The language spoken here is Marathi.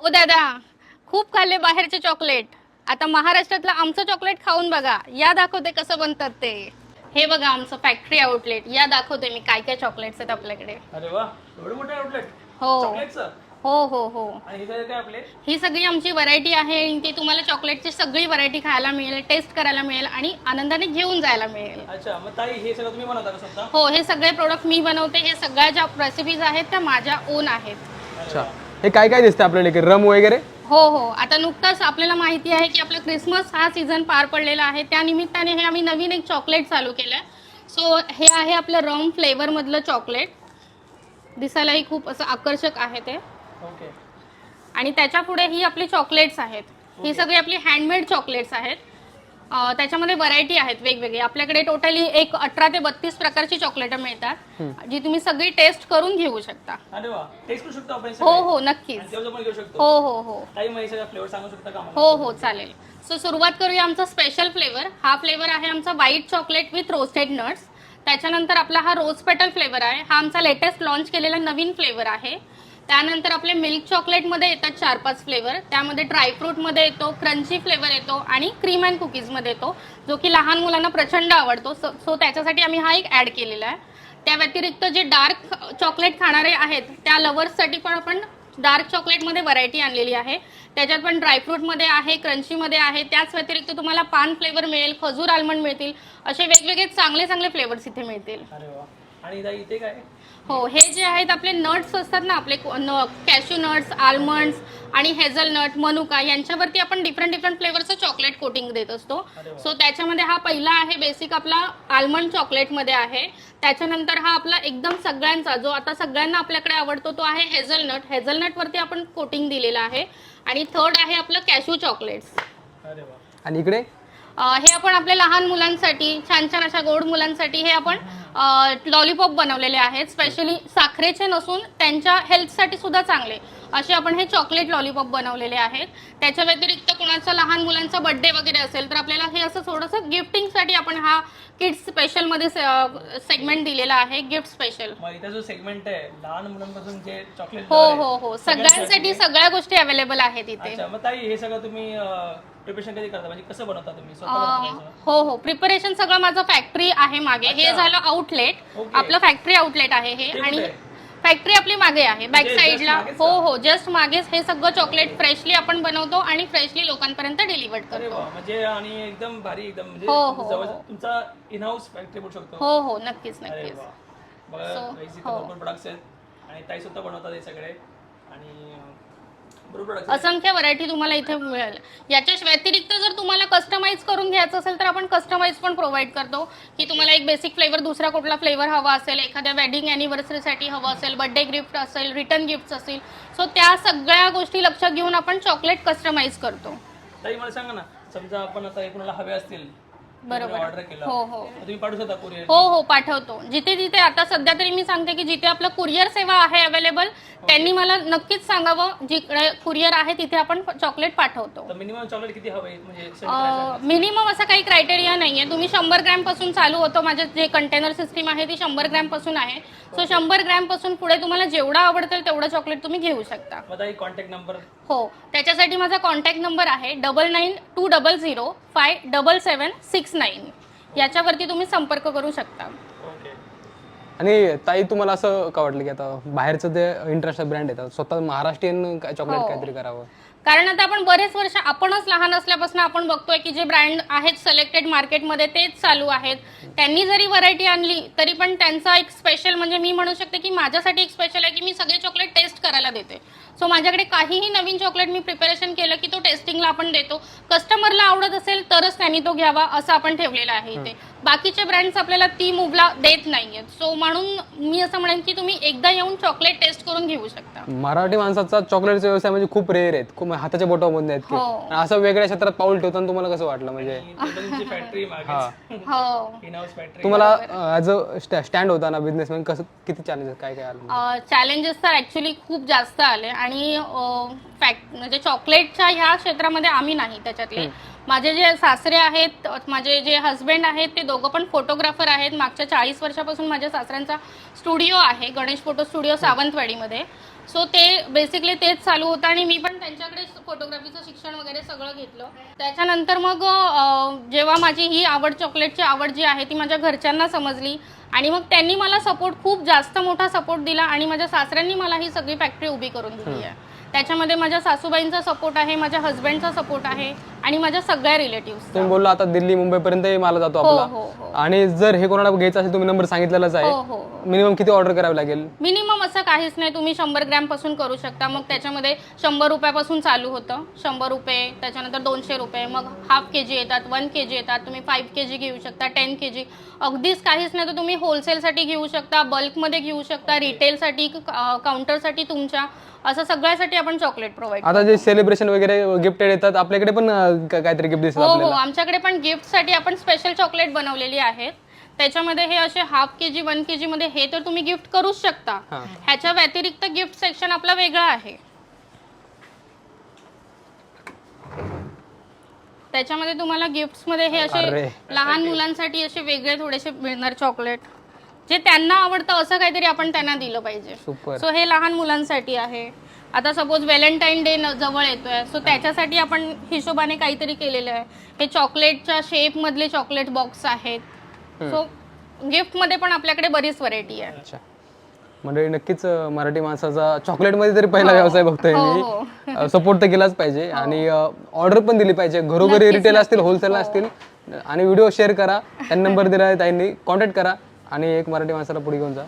ओ दादा खूप खाल्ले बाहेरचे चॉकलेट. आता महाराष्ट्रातलं आमचं चॉकलेट खाऊन बघा. या दाखवते कसं बनतात ते. हे बघा आमचं फॅक्टरी आउटलेट या दाखवते मी काय काय चॉकलेट्स आहेत आपल्याकडे. अरे वा एवढं मोठं आउटलेट हो. चॉकलेटचं हो हो हो. आणि हे काय काय आपले? ही सगळी आमची व्हरायटी आहे. आणि ती तुम्हाला चॉकलेटची सगळी व्हरायटी खायला मिळेल टेस्ट करायला मिळेल आणि आनंदाने घेऊन जायला मिळेल. अच्छा मग ताई हे सगळं तुम्ही बनवता का स्वतः? हो हे सगळे प्रोडक्ट मी बनवते. हे सगळ्या ज्या रेसिपीज आहेत त्या माझ्या ओन आहेत. अच्छा. हे काय काय दिसतं आपल्याला इकडे? रम वगैरे? हो हो. आता नुकताच आपल्याला माहिती आहे की आपलं क्रिसमस हा सीझन पार पडलेला आहे. त्या निमित्ताने हे आम्ही नवीन एक चॉकलेट चालू केलं आहे सो हे आहे आपलं रम फ्लेवरमधलं चॉकलेट दिसायलाही खूप असं आकर्षक आहे ते. ओके आणि त्याच्या पुढे ही आपली चॉकलेट्स आहेत. ही सगळी आपली हँडमेड चॉकलेट्स आहेत. त्याच्यामध्ये व्हरायटी आहेत वेगवेगळी. आपल्याकडे टोटली एक अठरा ते बत्तीस प्रकारची चॉकलेटं मिळतात जी तुम्ही सगळी टेस्ट करून घेऊ शकता. अरे वा. टेस्ट करू शकतो आपण हो? हो नक्कीच. आणि तेवढं पण घेऊ शकतो. हो हो हो. हे फ्लेवर सांगू शकता का? हो हो चालेल. सो सुरुवात करूया आमचा स्पेशल फ्लेवर हा फ्लेवर आहे आमचा white chocolate with roasted nuts त्याच्यानंतर आपला हा रोज पेटल फ्लेवर आहे. हा आमचा लेटेस्ट लॉन्च केलेला नवीन फ्लेवर आहे. त्यानंतर आपले मिल्क चॉकलेटमध्ये येतात चार पाच फ्लेवर त्यामध्ये ड्रायफ्रूटमध्ये येतो क्रंची फ्लेवर येतो आणि क्रीम अँड कुकीजमध्ये येतो जो की लहान मुलांना प्रचंड आवडतो. सो सो त्याच्यासाठी आम्ही हा एक ॲड केलेला आहे. त्या व्यतिरिक्त जे डार्क चॉकलेट खाणारे आहेत त्या लवर्ससाठी पण आपण डार्क चॉकलेटमध्ये व्हरायटी आणलेली आहे. त्याच्यात पण ड्रायफ्रूटमध्ये आहे क्रंचीमध्ये आहे. त्याच व्यतिरिक्त तुम्हाला पान फ्लेवर मिळेल खजूर आल्मंड मिळतील असे वेगवेगळे चांगले चांगले फ्लेवर्स इथे मिळतील. अरे वा. आणि इथे काय? हो हे जे आहेत आपले नट्स असतात ना आपले कॅश्यू नट्स आल्मंड्स आणि हेझलनट मनुका यांच्यावरती आपण डिफरंट डिफरंट फ्लेवरचं चॉकलेट कोटिंग देत असतो. सो त्याच्यामध्ये हा पहिला आहे बेसिक आपला आल्मंड चॉकलेटमध्ये आहे. त्याच्यानंतर हा आपला एकदम सगळ्यांचा जो आता सगळ्यांना आपल्याकडे आवडतो तो आहे हेझलनट हेझलनटवरती आपण कोटिंग दिलेलं आहे. आणि थर्ड आहे आपलं कॅश्यू चॉकलेट्स आणि इकडे? हे आपण आपल्या लहान मुलांसाठी छान छान अशा गोड मुलांसाठी हे आपण लॉलीपॉप बनवलेले आहेत. स्पेशली साखरेचे नसून त्यांच्या हेल्थसाठी सुद्धा चांगले. असे आपण हे चॉकलेट लॉलीपॉप बनवलेले आहेत. त्याच्या व्यतिरिक्त कोणाचा लहान मुलांचा बर्थडे वगैरे असेल तर आपल्याला हे असं थोडंसं गिफ्टिंगसाठी आपण हा किड्स स्पेशलमध्ये सेगमेंट दिलेला आहे गिफ्ट स्पेशल जो सेगमेंट आहे लहान मुलांपासून जे चॉकलेट हो हो हो. सगळ्यांसाठी सगळ्या गोष्टी अवेलेबल आहेत इथे. हे सगळं तुम्ही प्रिपरेशन कधी करता? म्हणजे कसं बनवता तुम्ही? हे? हो हो. प्रिपरेशन सगळं माझं फॅक्टरी आहे मागे. हे. झालं आउटलेट. आपलं फॅक्टरी आउटलेट आहे हे. आणि? फॅक्टरी आपली मागे आहे बॅक म्हणजे just साईडला मागेच हो का? हो जस्ट मागेच. हे सगळं चॉकलेट फ्रेशली आपण बनवतो आणि फ्रेशली लोकांपर्यंत डिलिव्हर अरे करतो. म्हणजे आणि एकदम भारी एकदम म्हणजे हो, हो, हो. तुमचा इन हाऊस फॅक्टरी बोलू शकतो. हो हो नक्कीच अरे नक्कीच. वा. बघा So, guys, इथे हो. भरपूर आहेत आणि ताई स्वतः बनवतात हे सगळे. आणि अं, असंख्य व्हरायटी तुम्हाला इथे मिळेल. याच्या व्यतिरिक्त जर तुम्हाला कस्टमाइज करून घ्यायचं असेल तर आपण कस्टमाइज पण प्रोव्हाइड करतो. की तुम्हाला एक बेसिक फ्लेवर दुसरा कुठला फ्लेवर हवा असेल एखाद्या वेडिंग अॅनिव्हर्सरीसाठी हवं असेल बर्थडे गिफ्ट असेल रिटर्न गिफ्ट असतील सो त्या सगळ्या गोष्टी लक्षात घेऊन आपण चॉकलेट कस्टमाइज करतो. ताई मला सांगा ना समजा आपण आता कोणाला हवे असतील बरोबर. ऑर्डर केला. हो, हो. तर तुम्ही पाठवू शकता कुरिअर हो हो पाठवतो. जिथे जिथे आता सध्या तरी मी सांगते की जिथे आपलं कुरिअर सेवा आहे अवेलेबल त्यांनी मला नक्कीच सांगावं. जिकडे कुरिअर आहे तिथे आपण चॉकलेट पाठवतो. तर मिनिमम चॉकलेट किती हवे म्हणजे send? मिनिमम असा काही क्रायटेरिया नाहीये. तुम्ही शंभर ग्रॅमपासून चालू होतो. माझे जे कंटेनर सिस्टीम आहे ती शंभर ग्रॅमपासून आहे. सो शंभर ग्रॅमपासून पुढे तुम्हाला जेवढं आवडतं तेवढं चॉकलेट तुम्ही घेऊ शकता. मग ताई कॉन्टॅक्ट नंबर हो. त्याच्यासाठी माझा कॉन्टॅक्ट नंबर आहे double nine two double zero five double seven six nine. याच्यावरती तुम्ही संपर्क करू शकता. ओके. आणि ताई तुम्हाला असं का वाटलं की आता बाहेरचं ते इंटरनॅशनल ब्रँड येतात स्वतः महाराष्ट्रीयन काय चॉकलेट हो. काहीतरी करावं? कारण आता आपण बरेच वर्ष आपणच लहान असल्यापासून आपण बघतोय की जे ब्रँड आहेत सिलेक्टेड मार्केटमध्ये तेच चालू आहेत. त्यांनी जरी व्हरायटी आणली तरी पण त्यांचा एक स्पेशल म्हणजे मी म्हणू शकते की माझ्यासाठी एक स्पेशल आहे की मी सगळे चॉकलेट टेस्ट करायला देते. सो माझ्याकडे काहीही नवीन चॉकलेट मी प्रिपरेशन केलं की तो टेस्टिंगला आपण देतो. कस्टमरला आवडत असेल तरच त्यांनी तो घ्यावा असं आपण ठेवलेलं आहे इथे. बाकीचे ब्रँड्स आपल्याला ती मुबला देत नाहीयेत. सो म्हणून मी असं म्हणेन की तुम्ही एकदा येऊन चॉकलेट टेस्ट करून घेऊ शकता. मराठी माणसाचा चॉकलेटचा व्यवसाय म्हणजे खूप रेअर आहेत. खूप हाताच्या बोटामध्ये आहेत की. हो. आणि असं वेगळ्या क्षेत्रात पाऊल ठेवताना तुम्हाला कसं वाटलं म्हणजे? तुमची फॅक्टरी मागे हो. फॅक्टरी तुम्हाला ॲज अ स्टँड होता ना बिझनेस कसं किती चॅलेंजेस काय काय आलं? चॅलेंजेस तर ॲक्च्युली खूप जास्त आले. आणि फॅक्ट म्हणजे चॉकलेटच्या ह्या क्षेत्रामध्ये आम्ही नाही त्याच्यातले. माझे जे सासरे आहेत माझे जे हस्बंड आहेत ते दोघं पण फोटोग्राफर आहेत. मागच्या चाळीस वर्षापासून माझ्या सासऱ्यांचा स्टुडिओ आहे गणेश फोटो स्टुडिओ सावंतवाडीमध्ये. सो ते बेसिकली तेच चालू होतं आणि मी पण त्यांच्याकडे फोटोग्राफीचं शिक्षण वगैरे सगळं घेतलं. त्याच्यानंतर मग जेव्हा माझी ही आवड चॉकलेटची आवड जी आहे ती माझ्या घरच्यांना समजली. आणि मग त्यांनी मला सपोर्ट खूप जास्त मोठा सपोर्ट दिला आणि माझ्या सासऱ्यांनी मला ही सगळी फॅक्टरी उभी करून दिली आहे. त्याच्यामध्ये माझ्या सासूबाईंचा सपोर्ट आहे माझ्या हस्बंडचा सपोर्ट आहे आणि माझ्या सगळ्या रिलेटिव्ह तुम्ही बोलला आता दिल्ली मुंबई पर्यंत माल जातो हो आपला. हो हो. आणि जर हे कोणाला घ्यायचं असेल तुम्ही नंबर सांगितलेलाच आहे. मिनिमम किती ऑर्डर करावी लागेल? मिनिमम असं काहीच नाही. तुम्ही शंभर ग्रॅमपासून करू शकता. मग त्याच्यामध्ये शंभर रुपयापासून चालू होतं. शंभर रुपये त्याच्यानंतर दोनशे रुपये. मग हाफ के जी येतात वन के जी येतात. तुम्ही फाईव्ह के जी घेऊ शकता टेन के जी अगदीच काहीच नाही. तर तुम्ही होलसेलसाठी घेऊ शकता बल्कमध्ये घेऊ शकता रिटेलसाठी काउंटरसाठी तुमच्या असं सगळ्यासाठी आपण चॉकलेट प्रोव्हाइड आता जे सेलिब्रेशन वगैरे गिफ्टेड येतात आपल्याकडे पण अं, का- काहीतरी गिफ्ट दिसतात हो हो आपल्याला. आमच्याकडे पण गिफ्टसाठी आपण स्पेशल चॉकलेट बनवलेली आहेत. त्याच्यामध्ये हे असे हाफ के जी वन के जी मध्ये हे तर तुम्ही गिफ्ट करूच शकता. हा. ह्याच्या व्यतिरिक्त गिफ्ट सेक्शन आपला वेगळा आहे. त्याच्यामध्ये तुम्हाला गिफ्ट्समध्ये हे अरे. असे लहान मुलांसाठी असे वेगळे थोडेसे मिळणार चॉकलेट जे त्यांना आवडतं असं काहीतरी आपण त्यांना दिलं पाहिजे. सुपर सो हे लहान मुलांसाठी आहे. आता सपोज व्हॅलेंटाईन डे जवळ येतोय सो त्याच्यासाठी आपण हिशोबाने काहीतरी केलेलं आहे. हे चॉकलेटच्या शेप मधले चॉकलेट बॉक्स आहेत. सो गिफ्टमध्ये पण आपल्याकडे बरीच व्हरायटी आहे. अच्छा. म्हणजे नक्कीच मराठी माणसाचा चॉकलेटमध्ये तरी पहिला व्यवसाय बघतोय हो, मी. सपोर्ट तर केलाच पाहिजे आणि ऑर्डर पण दिली पाहिजे. घरोघरी रिटेल असतील होलसेल असतील आणि व्हिडिओ शेअर करा. त्यांनी नंबर दिला आहे त्यांनी कॉन्टॅक्ट करा आणि एक मराठी माणसाला पुढे घेऊन जा.